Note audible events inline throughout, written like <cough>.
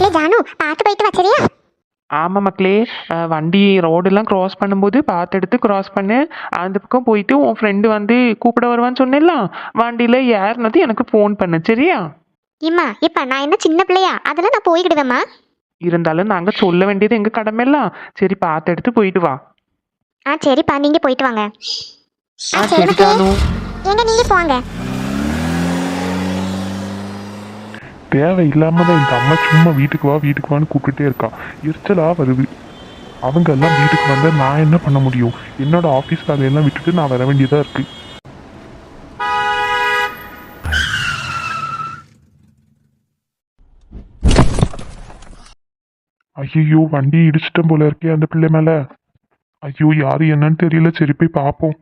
மக்களே ஜானு பார்த்து போயிட்டு வா சரியா? ஆமாம் மக்களே வண்டி ரோடெல்லாம் க்ராஸ் பண்ணும்போது பார்த்து எடுத்து க்ராஸ் பண்ணு. அந்த பக்கம் போயிட்டு உன் ஃப்ரெண்டு வந்து கூப்பிட வருவான்னு சொன்னேன்ல வண்டியில் ஏறினது எனக்கு ஃபோன் பண்ணு சரியா? இம்மா இப்ப நான் என்ன சின்ன பிள்ளையா? அதெல்லாம் நான் போய்கிடுவேம்மா இருந்தாலும் நாங்கள் சொல்ல வேண்டியது எங்கள் கடமைலாம் சரி பார்த்து எடுத்து போயிட்டு வா. ஆ சரிப்பா நீங்க போயிட்டு வாங்க. ஆ சரி ஜானு. எங்க நீங்க போங்க. தேவையில்லாம தான் இந்த அம்மா சும்மா வீட்டுக்கு வா வீட்டுக்கு வான்னு கூப்பிட்டுட்டே இருக்கா. எரிச்சலாக வருது. அவங்க எல்லாம் வீட்டுக்கு வந்தால் நான் என்ன பண்ண முடியும்? என்னோட ஆஃபீஸ் வேலையெல்லாம் விட்டுட்டு நான் வர வேண்டியதாக இருக்கு. ஐயோ வண்டி இடிச்சிட்டேன் போல இருக்கே அந்த பிள்ளை மேல. ஐயோ யாரு என்னன்னு தெரியல. சரி போய் பார்ப்போம்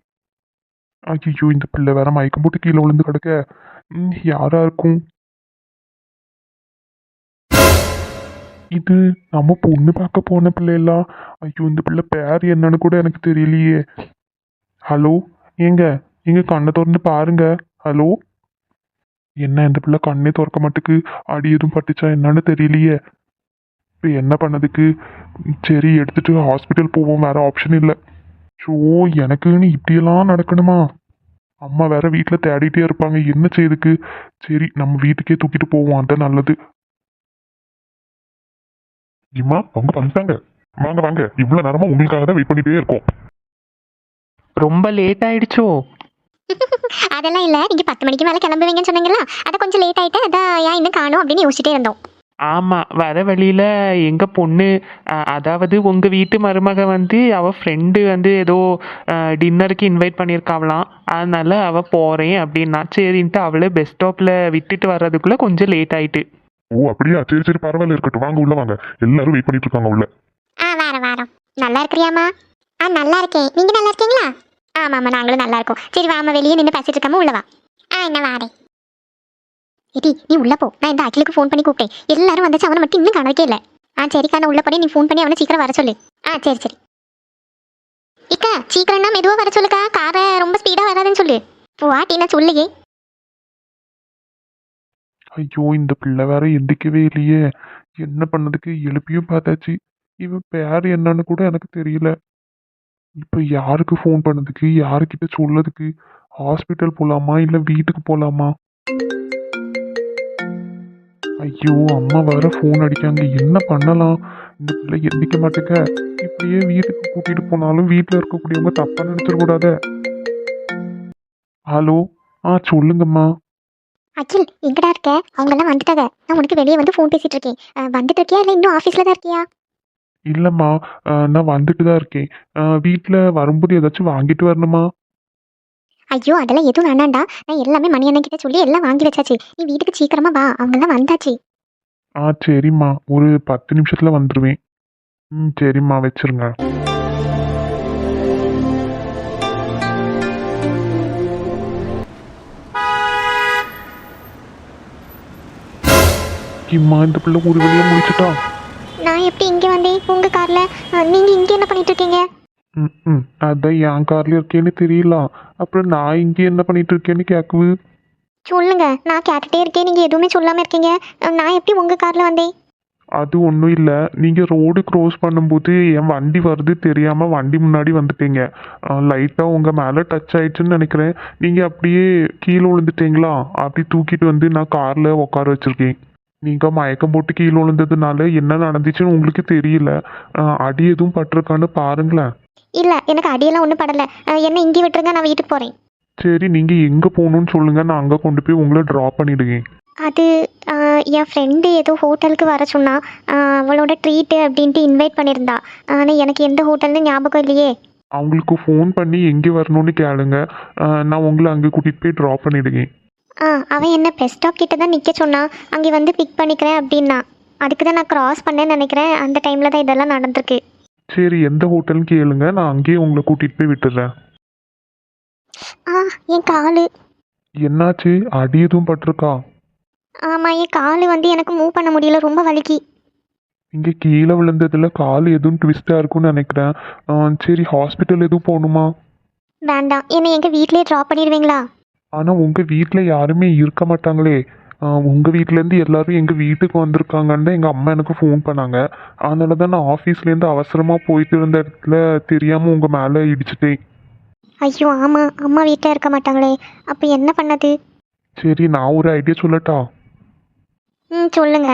ஐயோ இந்த பிள்ளை வேற மயக்கம் போட்டு கீழே விழுந்து கிடக்க. ம், யாரா இருக்கும்? இது நம்ம பொண்ணு பார்க்க போன பிள்ளையெல்லாம் ஐயோ இந்த பிள்ளை பேர் என்னன்னு கூட எனக்கு தெரியலையே. ஹலோ ஏங்க எங்க கண்ணை திறந்து பாருங்க. ஹலோ? என்ன இந்த பிள்ளை கண்ணே திறக்க மாட்டுக்கு? அடி எதுவும் பட்டுச்சா என்னன்னு தெரியலையே. இப்போ என்ன பண்ணதுக்கு? சரி எடுத்துட்டு ஹாஸ்பிட்டல் போவோம். வேற ஆப்ஷன் இல்லை. ஸோ எனக்குன்னு இப்படியெல்லாம் நடக்கணுமா? அம்மா வேற வீட்டில் தேடிட்டே இருப்பாங்க. என்ன செய்யுதுக்கு சரி நம்ம வீட்டுக்கே தூக்கிட்டு போவோம். அதான் நல்லது. இம்மா அவங்க வந்துட்டாங்க வாங்க வாங்க. இவ்வளவு நேரமா உங்களுக்காக தான் வெயிட் பண்ணிட்டே இருக்கோம். ரொம்ப லேட் ஆயிடுச்சோ? <laughs> அதெல்லாம் இல்ல. நீங்க பத்து மணிக்கு மேல கிளம்புவீங்கன்னு சொன்னீங்களா அதை கொஞ்சம் லேட் ஆயிட்டு அதான் ஏன் இன்னும் காணும் அப்படின்னு யோசிச்சுட்டே இருந்தோம். ஆமாம் வர வழியில் எங்கள் பொண்ணு அதாவது உங்கள் வீட்டு மருமக வந்து அவள் ஃப்ரெண்டு வந்து ஏதோ டின்னருக்கு இன்வைட் பண்ணியிருக்காவலாம் அதனால அவள் போகிறேன் அப்படின்னா. சரின்ட்டு அவளை பஸ் ஸ்டாப்பில் விட்டுட்டு வர்றதுக்குள்ளே கொஞ்சம் லேட் ஆயிட்டு. ஓ அப்படியா? சரி சரி பரவாயில்ல இருக்கட்டும். வாங்க உள்ள வாங்க. எல்லாரும் வெயிட் பண்ணிட்டு இருக்காங்க உள்ள. ஆ வாரம் வாரம். நல்லா இருக்கிறியாம்மா? ஆ நல்லா இருக்கேன். நீங்க நல்லா இருக்கீங்களா? ஆமா ஆமா நாங்களும் நல்லா இருக்கோம். சரி வாமா வெளியே நின்று பேசிட்டு இருக்காம உள்ள வா. ஆ என்ன வாரேன். ஏடி நீ உள்ள போ. நான் இந்த அகிலுக்கு ஃபோன் பண்ணி கூப்பிட்டேன். எல்லாரும் வந்துச்சு அவனை மட்டும் இன்னும் காணவே இல்லை. ஆ சரிக்கா நான் உள்ள போய் நீ ஃபோன் பண்ணி அவனை சீக்கிரம் வர சொல்லு. ஆ சரி சரி. இக்கா சீக்கிரம்னா மெதுவாக வர சொல்லுக்கா. காரை ரொம்ப ஸ்பீடாக வராதுன்னு சொல்லு. வாட்டி நான் சொல்லுங்க ஐயோ இந்த பிள்ளை வேற எந்திக்கவே இல்லையே. என்ன பண்ணதுக்கு எழுப்பியும் பார்த்தாச்சு. இவன் பேர் என்னன்னு கூட எனக்கு தெரியல. இப்போ யாருக்கு ஃபோன் பண்ணதுக்கு? யாருக்கிட்ட சொல்லதுக்கு? ஹாஸ்பிட்டல் போகலாமா இல்லை வீட்டுக்கு போகலாமா ஐயோ அம்மா வேற ஃபோன் அடிக்காங்க. என்ன பண்ணலாம்? இந்த பிள்ளை எந்திக்க மாட்டேங்க. இப்படியே வீட்டுக்கு கூட்டிட்டு போனாலும் வீட்டில் இருக்கக்கூடியவங்க தப்பா நினைச்சிடக்கூடாத ஹலோ ஆ சொல்லுங்கம்மா. அகில் எங்கடா இருக்க? அவங்கெல்லாம் வந்துட்டாங்க. நான் உனக்கு வெளியே வந்து ஃபோன் பேசிட்டு இருக்கேன். வந்துட்டு இருக்கியா? இல்லை இன்னும் ஆஃபீஸில் தான் இருக்கியா? இல்லைம்மா. நான் வந்துட்டு தான் இருக்கேன். வீட்டில் வரும்போது ஏதாச்சும் வாங்கிட்டு வரணுமா? ஐயோ அதெல்லாம் எதுவும் வேணாண்டா நான் எல்லாமே மணி அண்ணன் கிட்ட சொல்லி எல்லாம் வாங்கி வச்சாச்சு. நீ வீட்டுக்கு சீக்கிரமா வா. அவங்கெல்லாம் வந்தாச்சு. ஆ சரிம்மா. ஒரு பத்து நிமிஷத்தில் வந்துடுவேன் ம் சரிம்மா. வச்சிருங்க. இம்மா இந்த பிள்ளை ஒரு வழியாக முடிச்சிட்டா நான் எப்படி இங்கே வந்தேன்? உங்க கார்ல. நீங்க இங்கே என்ன பண்ணிட்டு இருக்கீங்க ம் ம் அதான் என் கார்ல இருக்கேன்னு தெரியல. அப்புறம் நான் இங்கே என்ன பண்ணிட்டு இருக்கேன்னு கேட்குது சொல்லுங்க நான் கேட்டுட்டே இருக்கேன். நீங்க எதுவுமே சொல்லாம இருக்கீங்க. நான் எப்படி உங்க கார்ல வந்தேன்? அது ஒன்றும் இல்லை. நீங்கள் ரோடு க்ரோஸ் பண்ணும்போது என் வண்டி வருது தெரியாமல் வண்டி முன்னாடி வந்துட்டீங்க. லைட்டாக உங்கள் மேலே டச் ஆயிடுச்சுன்னு நினைக்கிறேன். நீங்கள் அப்படியே கீழே விழுந்துட்டீங்களா? அப்படி தூக்கிட்டு வந்து நான் காரில் உட்கார வச்சுருக்கேன். நீங்கள் மயக்கம் போட்டு கீழே விழுந்ததுனால என்ன நடந்துச்சுன்னு உங்களுக்கு தெரியல. அஹ், அடி எதுவும் பட்டிருக்கான்னு பாருங்களேன். இல்ல எனக்கு அடியெல்லாம் ஒன்றும் படல. அஹ், என்ன இங்கே விட்டுருங்க நான் வீட்டுக்கு போறேன். சரி நீங்கள் எங்கே போகணுன்னு சொல்லுங்கள் நான் அங்கே கொண்டு போய் உங்களை ட்ராப் பண்ணிடுவேன். அது அஹ், என் ஃப்ரெண்டு ஏதோ ஹோட்டலுக்கு வர சொன்னா அஹ், அவளோட ட்ரீட்டு அப்படின்ட்டு இன்வைட் பண்ணியிருந்தா ஆனால் எனக்கு எந்த ஹோட்டல்னு ஞாபகம் இல்லையே. அவங்களுக்கு ஃபோன் பண்ணி எங்கே வரணும்னு கேளுங்க. அஹ், நான் உங்களை அங்கே கூட்டிகிட்டு போய் ட்ராப் பண்ணிடுவேன். ஆ அவன் என்ன பஸ் ஸ்டாப் கிட்ட தான் நிற்க சொன்னான். அங்கே வந்து பிக் பண்ணிக்கிறேன் அப்படின்னா. அதுக்கு தான் நான் கிராஸ் பண்ணேன்னு நினைக்கிறேன். அந்த டைமில் தான் இதெல்லாம் நடந்திருக்கு. சரி எந்த ஹோட்டல்னு கேளுங்க. நான் அங்கேயே உங்களை கூட்டிகிட்டு போய் விட்டுறேன். ஆ என் காலு. என்னாச்சு? அடி எதுவும் பட்டிருக்கா? ஆமாம் என் காலு வந்து எனக்கு மூவ் பண்ண முடியல. ரொம்ப வலிக்கு. இங்கே கீழே விழுந்ததுல கால் எதுவும் ட்விஸ்டாக இருக்கும்னு நினைக்கிறேன். ஆ, சரி ஹாஸ்பிட்டல் எதுவும் போகணுமா? வேண்டாம். என்னை எங்கள் வீட்லேயே ட்ராப் பண்ணிடுவீங்களா? ஆனால் உங்கள் வீட்டில் யாருமே இருக்க மாட்டாங்களே. உங்கள் வீட்டிலேருந்து எல்லாரும் எங்கள் வீட்டுக்கு வந்திருக்காங்கன்னு தான் எங்கள் அம்மா எனக்கு ஃபோன் பண்ணாங்க. அதனால தான் நான் ஆஃபீஸ்லேருந்து அவசரமாக போயிட்டு இருந்த இடத்துல தெரியாமல் உங்கள் மேலே இடிச்சிட்டேன். ஐயோ ஆமாம் அம்மா வீட்டில் இருக்க மாட்டாங்களே. அப்போ என்ன பண்ணது? சரி நான் ஒரு ஐடியா சொல்லட்டா? ம் சொல்லுங்க.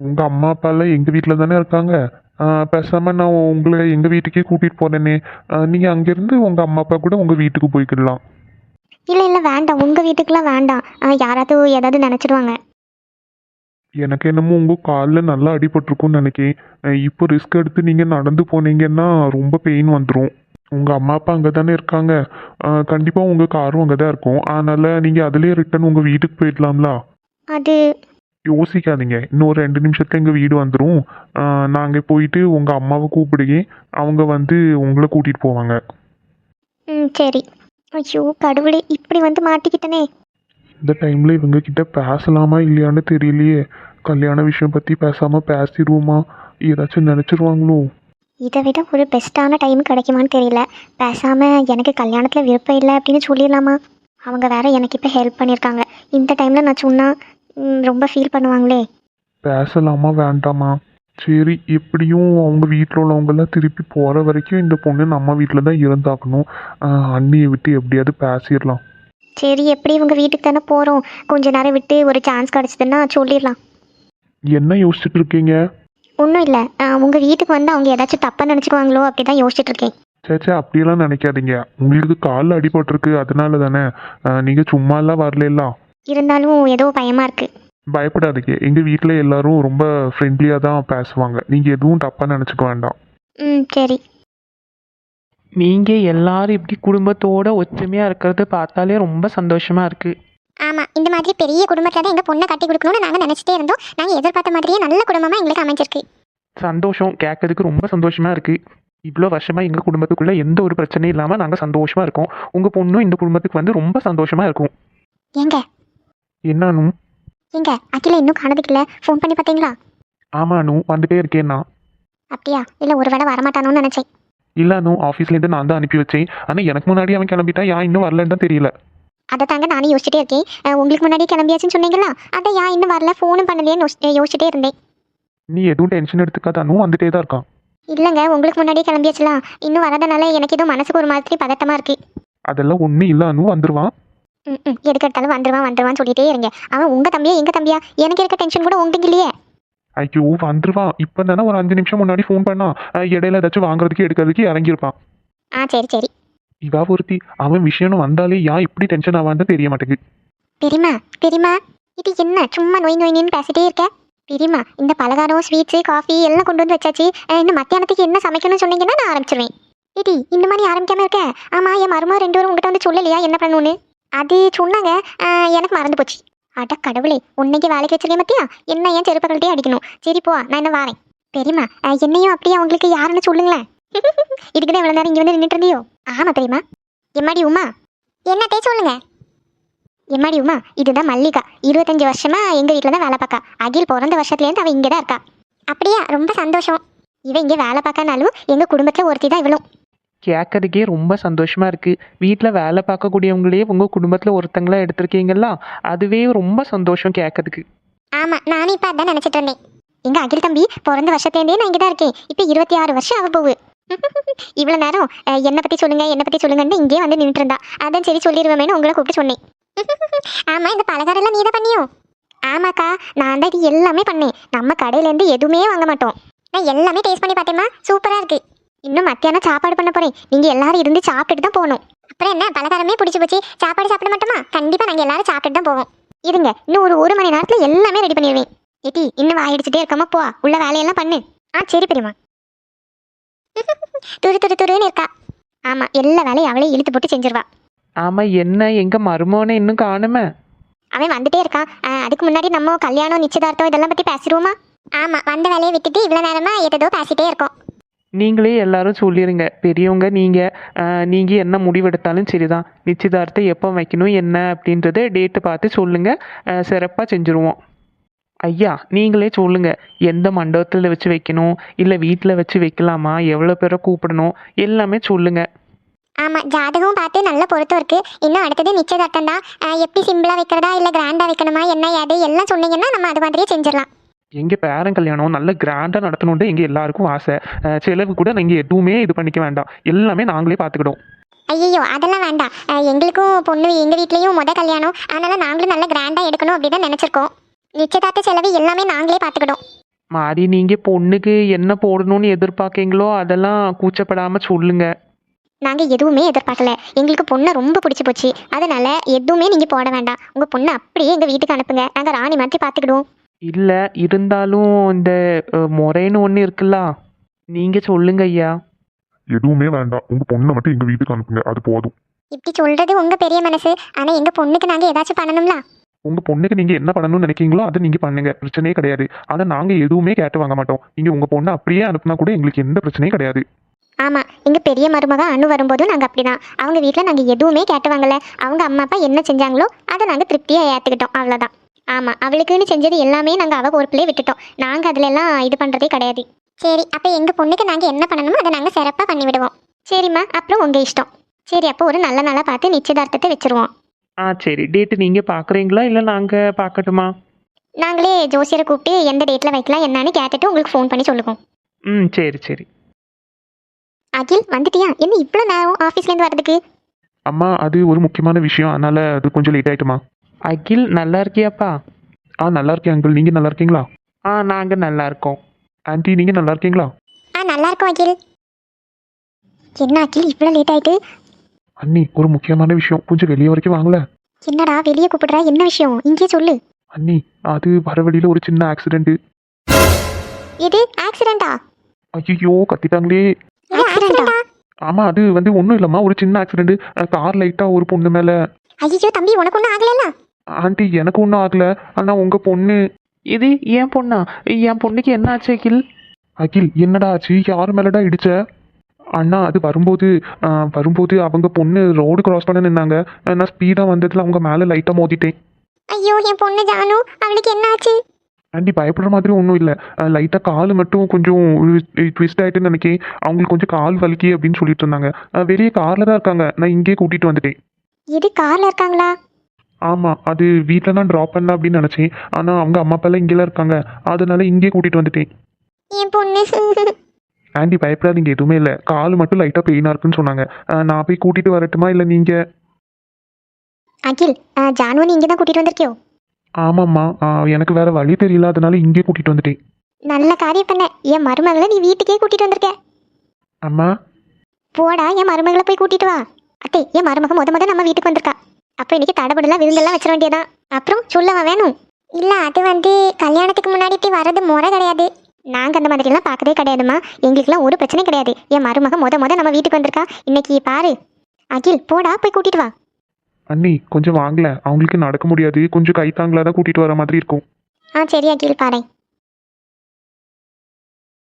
உங்கள் அம்மா அப்பாலாம் எங்கள் வீட்டில் தானே இருக்காங்க? பேசாமல் நான் உங்களை எங்கள் வீட்டுக்கே கூட்டிகிட்டு போனேனே நீங்கள் அங்கேருந்து உங்கள் அம்மா அப்பா கூட உங்கள் வீட்டுக்கு போய்க்கிடலாம். இல்லை இல்லை வேண்டாம். உங்கள் வீட்டுக்குலாம் வேண்டாம். யாராவது ஏதாவது நினச்சிடுவாங்க எனக்கு என்னமோ உங்கள் காலில் நல்லா அடிபட்டிருக்கும்னு நினைக்கிறேன் இப்போ ரிஸ்க் எடுத்து நீங்கள் நடந்து போனீங்கன்னா ரொம்ப பெயின் வந்துடும் உங்கள் அம்மா அப்பா அங்கே தானே இருக்காங்க கண்டிப்பாக உங்கள் காரும் அங்கே தான் இருக்கும். அதனால் நீங்கள் அதிலே ரிட்டன் உங்கள் வீட்டுக்கு போயிடலாம்ல? அது யோசிக்காதீங்க. இன்னும் ஒரு ரெண்டு நிமிஷத்துல எங்கள் வீடு வந்துடும் நாங்கள் போயிட்டு உங்கள் அம்மாவை கூப்பிடுங்க அவங்க வந்து உங்களை கூட்டிகிட்டு போவாங்க. ம் சரி. ஐயோ கடவுளே இப்படி வந்து மாட்டிக்கிட்டனே. இந்த டைமில் இவங்க கிட்ட பேசலாமா இல்லையான்னு தெரியலையே. கல்யாண விஷயம் பற்றி பேசாமல் பேசிடுவோமா? ஏதாச்சும் நினச்சிருவாங்களோ? இதை விட ஒரு பெஸ்ட்டான டைம் கிடைக்குமான்னு தெரியல. பேசாமல் எனக்கு கல்யாணத்தில் விருப்பம் இல்லை அப்படின்னு சொல்லிடலாமா? அவங்க வேற எனக்கு இப்போ ஹெல்ப் பண்ணியிருக்காங்க. இந்த டைமில் நான் சொன்னா ம், ரொம்ப ஃபீல் பண்ணுவாங்களே. பேசலாமா வேண்டாமா? சரி எப்படியும் அவங்க வீட்டில் உள்ளவங்கெல்லாம் திருப்பி போகிற வரைக்கும் இந்த பொண்ணு நம்ம வீட்டில் தான் இருந்தாக்கணும். அண்ணியை விட்டு எப்படியாவது பேசிடலாம். சரி எப்படி இவங்க வீட்டுக்கு தானே போகிறோம் கொஞ்ச நேரம் விட்டு ஒரு சான்ஸ் கிடச்சிதுன்னா சொல்லிடலாம். என்ன யோசிச்சுட்டு இருக்கீங்க? ஒன்றும் இல்லை. உங்கள் வீட்டுக்கு வந்து அவங்க ஏதாச்சும் தப்பாக நினச்சிக்குவாங்களோ அப்படி தான் யோசிச்சுட்டு இருக்கேன். சேச்சே அப்படியெல்லாம் நினைக்காதீங்க. உங்களுக்கு காலில் அடிபட்டிருக்கு அதனால தானே. நீங்கள் சும்மாலாம் வரல இருந்தாலும் ஏதோ பயமாக இருக்குது பயப்படாதீங்க. எங்கள் வீட்டில் எல்லாரும் ரொம்ப ஃப்ரெண்ட்லியாக தான் பேசுவாங்க. நீங்கள் எதுவும் தப்பாக நினச்சிக்க வேண்டாம். ம் சரி. நீங்கள் எல்லாரும் இப்படி குடும்பத்தோட ஒற்றுமையாக இருக்கிறத பார்த்தாலே ரொம்ப சந்தோஷமாக இருக்குது ஆமாம் இந்த மாதிரி பெரிய குடும்பத்தில் தான் எங்கள் பொண்ணை கட்டி கொடுக்கணும்னு நாங்கள் நினச்சிட்டே இருந்தோம். நாங்கள் எதிர்பார்த்த மாதிரியே நல்ல குடும்பமாக எங்களுக்கு அமைஞ்சிருக்கு. சந்தோஷம் கேட்கறதுக்கு ரொம்ப சந்தோஷமாக இருக்குது இவ்வளோ வருஷமாக எங்கள் குடும்பத்துக்குள்ளே எந்த ஒரு பிரச்சனையும் இல்லாமல் நாங்கள் சந்தோஷமாக இருக்கோம். உங்கள் பொண்ணும் இந்த குடும்பத்துக்கு வந்து ரொம்ப சந்தோஷமாக இருக்கும். ஏங்க என்னானும் ஏங்க அகில இன்னும் காணதுக்கில்ல? ஃபோன் பண்ணி பார்த்தீங்களா? ஆமானு வந்துட்டே இருக்கேன்னா அப்படியா? இல்லை ஒரு வேளை வரமாட்டானோன்னு நினச்சேன். இல்லைனு ஆஃபீஸ்லேருந்து நான் தான் அனுப்பி வச்சேன். ஆனால் எனக்கு முன்னாடி அவன் கிளம்பிட்டா ஏன் இன்னும் வரலன்னு தான் தெரியல. அதை தாங்க நானும் யோசிச்சுட்டே இருக்கேன். அஹ் உங்களுக்கு முன்னாடி கிளம்பியாச்சுன்னு சொன்னீங்களா? அதை ஏன் இன்னும் வரல ஃபோனும் பண்ணலையேன்னு யோசி- யோசிச்சுட்டே இருந்தேன். நீ எதுவும் டென்ஷன் எடுத்துக்காதானும் வந்துட்டே தான் இருக்கான். இல்லைங்க உங்களுக்கு முன்னாடியே கிளம்பியாச்சுலாம். இன்னும் வரதுனால எனக்கு ஏதோ மனசுக்கு ஒரு மாதிரி பதட்டமாக இருக்குது அதெல்லாம் ஒன்றும் இல்லைன்னு வந்துடுவான் ம் ம். எதுக்கு எடுத்தாலும் வந்துருவான் வந்துருவான்னு சொல்லிட்டே இருங்க. அவன் உங்கள் தம்பியா எங்கள் தம்பியா? எனக்கு இருக்க டென்ஷன் கூட உங்களுக்கு இல்லையே ஐயோ வந்துருவான். இப்போ தானே ஒரு அஞ்சு நிமிஷம் முன்னாடி ஃபோன் பண்ணா இடையில ஏதாச்சும் வாங்குறதுக்கு எடுக்கிறதுக்கு இறங்கியிருப்பான். ஆ சரி சரி. இவா ஒருத்தி அவன் விஷயம்னு வந்தாலே ஏன் இப்படி டென்ஷன் ஆவான்னு தெரிய மாட்டேங்குது. பெரியம்மா பெரியம்மா இது என்ன? சும்மா நோய் நோயின்னு பேசிட்டே இருக்க? பெரியம்மா இந்த பலகாரம் ஸ்வீட்ஸு காஃபி எல்லாம் கொண்டு வந்து வச்சாச்சு. இன்னும் மத்தியானத்துக்கு என்ன சமைக்கணும்னு சொன்னீங்கன்னா நான் ஆரம்பிச்சிருவேன். இடி இந்த மாதிரி ஆரம்பிக்காம இருக்க? ஆமா என் மருமா ரெண்டு பேரும் உங்ககிட்ட வந்து சொல்லலையா என்ன பண்ணணும்னு? அது சொன்னாங்க. எனக்கு மறந்து போச்சு. அட கடவுளே உன்னைக்கு வேலைக்கு வச்சிருக்கேன் மத்தியா என்ன ஏன் செருப்பு அடிக்கணும்? சரி போ நான் என்ன வாரேன். பெரியம்மா என்னையும் அப்படியே உங்களுக்கு யாருன்னு சொல்லுங்களேன். <laughs> இதுக்கு தான் இவ்வளோ நேரம் இங்கே வந்து நின்றுட்டு இருந்தியோ? ஆமா பெரியம்மா. எம்மாடி உமா? என்னத்தே சொல்லுங்க? எம்மாடி உமா இதுதான் மல்லிகா. இருபத்தஞ்சு வருஷமா எங்க வீட்டில் தான் வேலை பார்க்கா அகில் பிறந்த வருஷத்துலேருந்து அவள் இங்கே தான் இருக்கா. அப்படியா ரொம்ப சந்தோஷம். இவன் இங்கே வேலை பார்க்கனாலும் எங்கள் குடும்பத்தில் ஒருத்தி தான் இவ்வளோ கேட்கறதுக்கே ரொம்ப சந்தோஷமா இருக்கு. வீட்டில் வேலை பார்க்கக்கூடியவங்களே உங்கள் குடும்பத்தில் ஒருத்தங்களா எடுத்திருக்கீங்களா? அதுவே ரொம்ப சந்தோஷம் கேட்கறதுக்கு ஆமா நானும் இப்போ அதான் நினச்சிட்டு இருந்தேன். எங்கள் அகில் தம்பி பிறந்த வருஷத்துலேருந்தே நான் இங்கே தான் இருக்கேன். இப்போ இருபத்தி ஆறு வருஷம் ஆக போகுது. <laughs> இவ்வளோ நேரம் என்னை பற்றி சொல்லுங்க என்னை பற்றி சொல்லுங்கன்னு இங்கே வந்து நின்றுட்டு இருந்தா. அதான் சரி சொல்லிடுவேன்னு உங்களை கூப்பிட்டு சொன்னேன். <laughs> ஆமா இந்த பலகாரம் எல்லாம் நீ தான் பண்ணியோ? ஆமாக்கா நான் தான் இது எல்லாமே பண்ணேன். நம்ம கடையிலேருந்து எதுவுமே வாங்க மாட்டோம். நான் எல்லாமே டேஸ்ட் பண்ணி பார்த்தேம்மா. சூப்பராக இருக்குது இன்னும் மத்தியானம் சாப்பாடு பண்ண போறேன். நீங்க எல்லாரும் இருந்து சாப்பிட்டுட்டு தான் போகணும். அப்புறம் என்ன? பலகாரமே பிடிச்சி போச்சு. சாப்பாடு சாப்பிட மாட்டோமா? கண்டிப்பா நாங்க எல்லாரும் சாப்பிட்டுட்டு தான் போவோம். இருங்க இன்னும் ஒரு ஒரு மணி நேரத்துல எல்லாமே ரெடி பண்ணிடுவேன். ஏட்டி இன்னும் வாயடிச்சுட்டே இருக்காம போ. உள்ள வேலையெல்லாம் பண்ணு. ஆ சரி பெரியம்மா. <laughs> துரு துரு துருன்னு இருக்கா. ஆமா எல்லா வேலையும் அவளே இழுத்து போட்டு செஞ்சிருவா. ஆமாம் என்ன எங்கள் மருமகனை இன்னும் காணுமே? அவன் வந்துட்டே இருக்கான். ஆ, அதுக்கு முன்னாடி நம்ம கல்யாணம் நிச்சயதார்த்தம் இதெல்லாம் பத்தி பேசிடுவோமா? ஆமா வந்த வேலையை விட்டுட்டு இவ்வளவு நேரமா ஏதோ பேசிட்டே இருக்கோம். நீங்களே எல்லாரும் சொல்லிடுங்க பெரியவங்க நீங்கள் நீங்கள் என்ன முடிவெடுத்தாலும் சரிதான். நிச்சயதார்த்தம் எப்போ வைக்கணும் என்ன அப்படின்றத டேட்டு பார்த்து சொல்லுங்கள் சிறப்பாக செஞ்சுருவோம். ஐயா நீங்களே சொல்லுங்க. எந்த மண்டபத்தில் வச்சு வைக்கணும்? இல்லை வீட்டில் வச்சு வைக்கலாமா? எவ்வளோ பேரை கூப்பிடணும்? எல்லாமே சொல்லுங்க. ஆமா ஜாதகம் பார்த்து நல்ல பொருத்தம் இருக்கு. இன்னும் அடுத்தது நிச்சயதார்த்தம் தான். எப்படி சிம்பிளா வைக்கிறதா? இல்ல கிராண்டா வைக்கணுமா? என்ன ஏது? எல்லாம் சொன்னீங்கன்னா நம்ம அது மாதிரியே செஞ்சிடலாம். எங்கள் பேரன் கல்யாணம் நல்ல கிராண்டாக நடத்தணுன்ட்டு எங்கள் எல்லாருக்கும் ஆசை. செலவு கூட நீங்கள் எதுவுமே இது பண்ணிக்க வேண்டாம். எல்லாமே நாங்களே பார்த்துக்கிடுவோம் ஐயோ அதெல்லாம் வேண்டாம். எங்களுக்கும் பொண்ணு எங்க வீட்லயும் முத கல்யாணம். அதனால நாங்களும் நல்ல கிராண்டா எடுக்கணும் அப்படின்னு நினைச்சிருக்கோம். நிச்சயதார்த்த செலவு எல்லாமே நாங்களே பார்த்துக்கிடும் மாறி நீங்கள் பொண்ணுக்கு என்ன போடணும்னு எதிர்பார்க்கீங்களோ அதெல்லாம் கூச்சப்படாமல் சொல்லுங்க. நாங்க எதுவுமே எதிர்பார்க்கல. எங்களுக்கு பொண்ணை ரொம்ப பிடிச்சி போச்சு. அதனால எதுவுமே நீங்க போட வேண்டாம். உங்க பொண்ணை அப்படியே எங்க வீட்டுக்கு அனுப்புங்க. நாங்க ராணி மாதிரி பார்த்துக்கிடுவோம் இல்லை இருந்தாலும் இந்த அஹ், முறைன்னு ஒன்று இருக்குல்ல நீங்கள் சொல்லுங்க ஐயா. எதுவுமே வேண்டாம். உங்க பொண்ணை மட்டும் எங்க வீட்டுக்கு அனுப்புங்க. அது போதும். இப்படி சொல்றது உங்க பெரிய மனசு. ஆனா எங்க பொண்ணுக்கு நாங்க ஏதாச்சும் பண்ணணும்ல? உங்கள் பொண்ணுக்கு நீங்கள் என்ன பண்ணணும்னு நினைக்கிறீங்களோ அதை நீங்கள் பண்ணுங்க. பிரச்சனையே கிடையாது. ஆனால் நாங்கள் எதுவுமே கேட்டு வாங்க மாட்டோம். நீங்கள் உங்கள் பொண்ணை அப்படியே அனுப்புனா கூட எங்களுக்கு எந்த பிரச்சனையும் கிடையாது. ஆமா. எங்க பெரிய மருமக அணு வரும்போதும் நாங்க அப்படிதான். அவங்க வீட்ல நாங்க எதுவுமே கேட்டு வாங்கல. அவங்க அம்மா அப்பா என்ன செஞ்சாங்களோ அதை நாங்க திருப்தியா ஏத்துக்கிட்டோம். அவ்வளவுதான். ஆமா அவளுக்குன்னு செஞ்சது எல்லாமே நாங்க அவ பொறுப்புலயே விட்டுட்டோம். நாங்க அதுல எல்லாம் இது பண்றதே கிடையாது. சரி அப்ப எங்க பொண்ணுக்கு நாங்க என்ன பண்ணணுமோ அதை நாங்க சிறப்பா பண்ணி விடுவோம் சரிம்மா அப்புறம் உங்க இஷ்டம். சரி அப்போ ஒரு நல்ல நாளா பார்த்து நிச்சயதார்த்தத்தை வச்சிருவோம். ஆ சரி. டேட்டு நீங்கள் பார்க்குறீங்களா இல்லை நாங்கள் பார்க்கட்டுமா நாங்களே ஜோசியரை கூப்பிட்டு எந்த டேட்ல வைக்கலாம் என்னன்னு கேட்டுட்டு உங்களுக்கு ஃபோன் பண்ணி சொல்லுவோம். ம் சரி சரி. அகில் வந்துட்டியா? என்ன இவ்வளோ நேரம் ஆஃபீஸ்ல இருந்து வரதுக்கு அம்மா அது ஒரு முக்கியமான விஷயம். அதனால அது கொஞ்சம் லேட் ஆயிட்டுமா? அகில் நல்லா இருக்கியாப்பா? ஆ நல்லா இருக்கேன் அங்கிள். நீங்க நல்லா இருக்கீங்களா? ஆ நாங்கள் நல்லா இருக்கோம். ஆன்ட்டி நீங்க நல்லா இருக்கீங்களா? ஆ நல்லா இருக்கும் அகில். என்ன அகில் இவ்வளோ லேட் ஆயிட்டு? அண்ணி ஒரு முக்கியமான விஷயம். கொஞ்சம் வெளியே வரைக்கும் வாங்கல. என்னடா வெளியே கூப்பிடுறா? என்ன விஷயம்? இங்கே சொல்லு. அண்ணி அது வர வழியில ஒரு சின்ன ஆக்சிடென்ட் இது ஆக்சிடென்டா ஐயோ கத்திட்டாங்களே. ஆக்சிடென்டா ஆமா அது வந்து ஒன்றும் இல்லம்மா ஒரு சின்ன ஆக்சிடென்ட் கார் லைட்டா ஒரு பொண்ணு மேல. ஐயோ தம்பி உனக்கு ஒன்றும் ஆகலைல்ல? ஆண்டி எனக்கு ஒன்றும் ஆகல. ஆனா உங்க பொண்ணு. இது என் பொண்ணா? என் பொண்ணுக்கு என்ன ஆச்சு அகில்? அகில் என்னடா ஆச்சு? யார் மேலடா இடிச்ச? அண்ணா அது வரும்போது வரும்போது அவங்க பொண்ணு ரோடு கிராஸ் பண்ண நின்னாங்க. நான் ஸ்பீடாக வந்ததுல அவங்க மேலே லைட்டாக மோதிட்டேன். ஐயோ என் பொண்ணு ஜானு அவளுக்கு என்ன ஆச்சு? ஆண்டி பயப்படுற மாதிரி ஒன்றும் இல்லை. லைட்டாக கால் மட்டும் கொஞ்சம் ட்விஸ்ட் ஆகிட்டுன்னு நினைக்கேன். அவங்களுக்கு கொஞ்சம் கால் வலிக்கி அப்படின்னு சொல்லிட்டு இருந்தாங்க. வெளியே காரில் தான் இருக்காங்க. நான் இங்கேயே கூட்டிகிட்டு வந்துட்டேன். இது கார்ல இருக்காங்களா? ஆமாம் அது வீட்டில் தான் ட்ராப் பண்ணலாம் அப்படின்னு நினச்சேன். ஆனால் அவங்க அம்மா அப்பாலாம் இங்கேலாம் இருக்காங்க. அதனால இங்கேயே கூட்டிகிட்டு வந்துட்டேன். என் பொண்ணு. ஆண்டி பயப்படாதீங்க. எதுவுமே இல்லை. கால் மட்டும் லைட்டாக பெயினாக இருக்குன்னு சொன்னாங்க. நான் போய் கூட்டிகிட்டு வரட்டுமா இல்லை நீங்கள் அகில் ஆ, ஜானுவை நீங்க தான் கூட்டிட்டு வந்திருக்கியோ? ஆமாம்மா. எனக்கு வேற வழி தெரியல. அதனால இங்கே கூட்டிகிட்டு வந்துட்டேன். நல்ல காரியம் பண்ண. என் மருமகளை நீ வீட்டுக்கே கூட்டிட்டு வந்திருக்க. அம்மா? போடா என் மருமகளை போய் கூட்டிட்டு வா. அத்தை என் மருமக முத முத நம்ம வீட்டுக்கு வந்திருக்கா. அப்ப இன்னைக்கு தடபுடலாம் விருந்தெல்லாம் வச்சிட வேண்டியதான் அப்புறம் சொல்லவா வேணும்? இல்ல அது வந்து கல்யாணத்துக்கு முன்னாடி இப்படி வர்றது முறை கிடையாது. நாங்க அந்த மாதிரி எல்லாம் பார்க்கவே கிடையாதுமா எங்களுக்குலாம் ஒரு பிரச்சனையும் கிடையாது. என் மருமக முத முத நம்ம வீட்டுக்கு வந்திருக்கா. இன்னைக்கு பாரு. அகில் போடா போய் கூட்டிட்டு வா. அண்ணி கொஞ்சம் வாங்கல. அவங்களுக்கு நடக்க முடியாது. கொஞ்சம் கைத்தாங்களா தான் கூட்டிகிட்டு வர மாதிரி இருக்கும். ஆ சரி அகில் பாரு